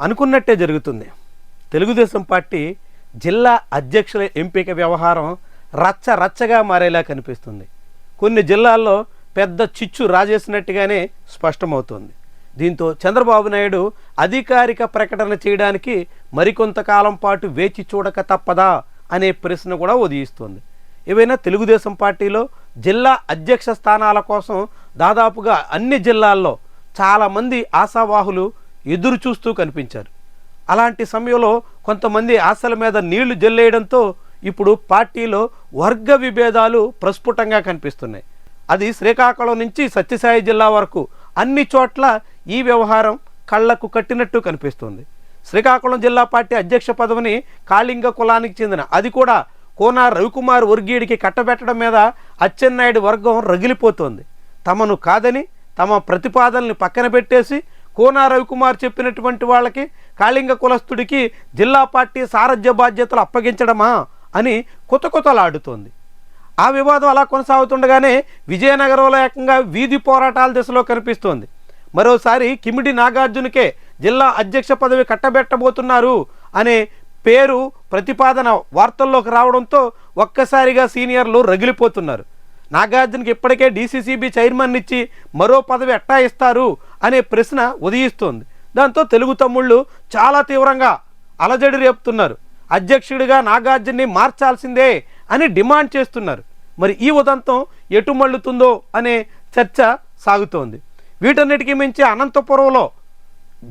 అనుకున్నట్టే జరుగుతుంది. తెలుగుదేశం పార్టీ జిల్లా అధ్యక్షుల ఎంపిక వ్యవహారం రచ్చ రచ్చగా మారేలా కనిపిస్తుంది. కొన్ని జిల్లాల్లో పెద్ద చిచ్చు రాజేసినట్టుగానే స్పష్టమవుతోంది. దీంతో చంద్రబాబు నాయుడు అధికారిక ప్రకటన చేయడానికి మరికొంతకాలం పాటు వేచి చూడక తప్పదా అనే ప్రశ్న కూడా ఉదయిస్తోంది. ఏవైనా తెలుగుదేశం పార్టీలో జిల్లా అధ్యక్ష స్థానాల కోసం దాదాపుగా అన్ని జిల్లాల్లో చాలామంది ఆశావాహులు ఎదురు చూస్తూ కనిపించారు. అలాంటి సమయంలో కొంతమంది ఆశల మీద నీళ్ళు జల్లేయడంతో ఇప్పుడు పార్టీలో వర్గ విభేదాలు ప్రస్ఫుటంగా కనిపిస్తున్నాయి. అది శ్రీకాకుళం నుంచి సత్యసాయి జిల్లా వరకు అన్ని చోట్ల ఈ వ్యవహారం కళ్ళకు కట్టినట్టు కనిపిస్తుంది. శ్రీకాకుళం జిల్లా పార్టీ అధ్యక్ష పదవిని కాళింగ కులానికి చెందిన అది కూడా కోనార్ రవికుమార్ వర్గీయుడికి కట్టబెట్టడం మీద అచ్చెన్నాయుడు వర్గం రగిలిపోతోంది. తమను కాదని తమ ప్రతిపాదనల్ని పక్కన పెట్టేసి కోన రవికుమార్ చెప్పినటువంటి వాళ్ళకి కాళింగ కులస్తుడికి జిల్లా పార్టీ సారథ్య బాధ్యతలు అప్పగించడమా అని కొత్త కొత్తలాడుతోంది ఆ వివాదం అలా కొనసాగుతుండగానే విజయనగరంలో ఏకంగా వీధి పోరాటాల దిశలో కనిపిస్తోంది. మరోసారి కిమిడి నాగార్జునకే జిల్లా అధ్యక్ష పదవి కట్టబెట్టబోతున్నారు అనే పేరు ప్రతిపాదన వార్తల్లోకి రావడంతో ఒక్కసారిగా సీనియర్లు రగిలిపోతున్నారు. నాగార్జునకి ఇప్పటికే డీసీసీబీ చైర్మన్ ఇచ్చి మరో పదవి ఎట్టా ఇస్తారు అనే ప్రశ్న ఉదయిస్తోంది. దాంతో తెలుగు తమ్ముళ్ళు చాలా తీవ్రంగా అలజడి రేపుతున్నారు. అధ్యక్షుడిగా నాగార్జున్ని మార్చాల్సిందే అని డిమాండ్ చేస్తున్నారు. మరి ఈ ఉదంతం ఎటు మళ్ళుతుందో అనే చర్చ సాగుతోంది. వీటన్నిటికీ మించి అనంతపురంలో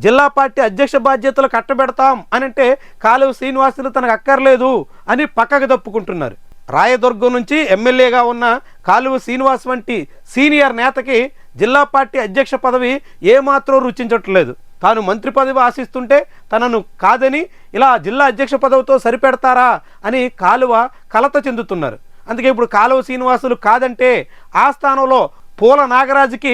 జిల్లా పార్టీ అధ్యక్ష బాధ్యతలు కట్టబెడతాం అనంటే కాలువ శ్రీనివాసులు తనకు అక్కర్లేదు అని పక్కకు తప్పుకుంటున్నారు రాయదుర్గం నుంచి ఎమ్మెల్యేగా ఉన్న కాలువ శ్రీనివాస్ వంటి సీనియర్ నేతకి జిల్లా పార్టీ అధ్యక్ష పదవి ఏమాత్రం రుచించట్లేదు. తాను మంత్రి పదవి ఆశిస్తుంటే తనను కాదని ఇలా జిల్లా అధ్యక్ష పదవితో సరిపెడతారా అని కాలువ కలత చెందుతున్నారు. అందుకే ఇప్పుడు కాలువ శ్రీనివాసులు కాదంటే ఆ స్థానంలో పూల నాగరాజుకి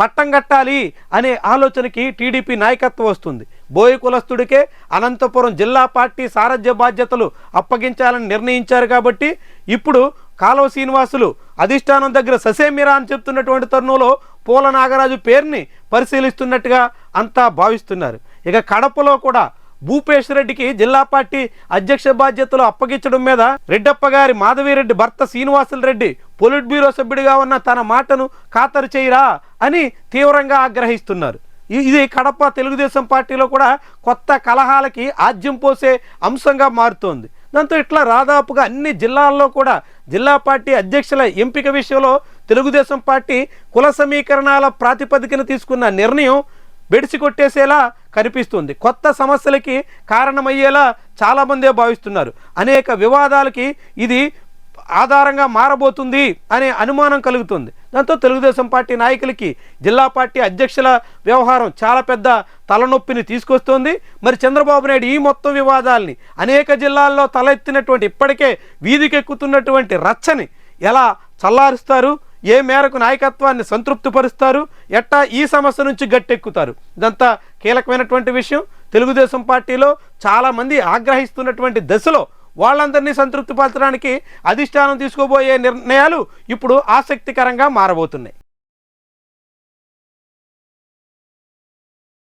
పట్టం కట్టాలి అనే ఆలోచనకి టీడీపీ నాయకత్వం వస్తుంది. బోయి కులస్తుడికే అనంతపురం జిల్లా పార్టీ సారథ్య బాధ్యతలు అప్పగించాలని నిర్ణయించారు కాబట్టి ఇప్పుడు కాలువ శ్రీనివాసులు అధిష్టానం దగ్గర ససేమిరా అని చెప్తున్నటువంటి తరుణంలో పూల నాగరాజు పేరుని పరిశీలిస్తున్నట్టుగా అంతా భావిస్తున్నారు. ఇక కడపలో కూడా భూపేష్ రెడ్డికి జిల్లా పార్టీ అధ్యక్ష బాధ్యతలు అప్పగించడం మీద రెడ్డప్ప గారి మాధవిరెడ్డి భర్త శ్రీనివాసులు రెడ్డి పొలిట్ బ్యూరో సభ్యుడిగా ఉన్న తన మాటను ఖాతరు చేయరా అని తీవ్రంగా ఆగ్రహిస్తున్నారు. ఇది కడప తెలుగుదేశం పార్టీలో కూడా కొత్త కలహాలకి ఆజ్యం పోసే అంశంగా మారుతోంది. దాంతో ఇట్లా దాదాపుగా అన్ని జిల్లాల్లో కూడా జిల్లా పార్టీ అధ్యక్షుల ఎంపిక విషయంలో తెలుగుదేశం పార్టీ కుల సమీకరణాల ప్రాతిపదికన తీసుకున్న నిర్ణయం బెడిసి కొట్టేసేలా కనిపిస్తుంది. కొత్త సమస్యలకి కారణమయ్యేలా చాలామందే భావిస్తున్నారు. అనేక వివాదాలకి ఇది ఆధారంగా మారబోతుంది అనే అనుమానం కలుగుతుంది. దాంతో తెలుగుదేశం పార్టీ నాయకులకి జిల్లా పార్టీ అధ్యక్షుల వ్యవహారం చాలా పెద్ద తలనొప్పిని తీసుకొస్తోంది. మరి చంద్రబాబు నాయుడు ఈ మొత్తం వివాదాల్ని అనేక జిల్లాల్లో తలెత్తినటువంటి ఇప్పటికే వీధికెక్కుతున్నటువంటి రచ్చని ఎలా చల్లారుస్తారు? ఏ మేరకు నాయకత్వాన్ని సంతృప్తిపరుస్తారు? ఎట్టా ఈ సమస్య నుంచి గట్టెక్కుతారు? ఇదంతా కీలకమైనటువంటి విషయం. తెలుగుదేశం పార్టీలో చాలామంది ఆగ్రహిస్తున్నటువంటి దశలో వాళ్ళందరినీ సంతృప్తిపరచడానికి అధిష్టానం తీసుకోబోయే నిర్ణయాలు ఇప్పుడు ఆసక్తికరంగా మారబోతున్నాయి.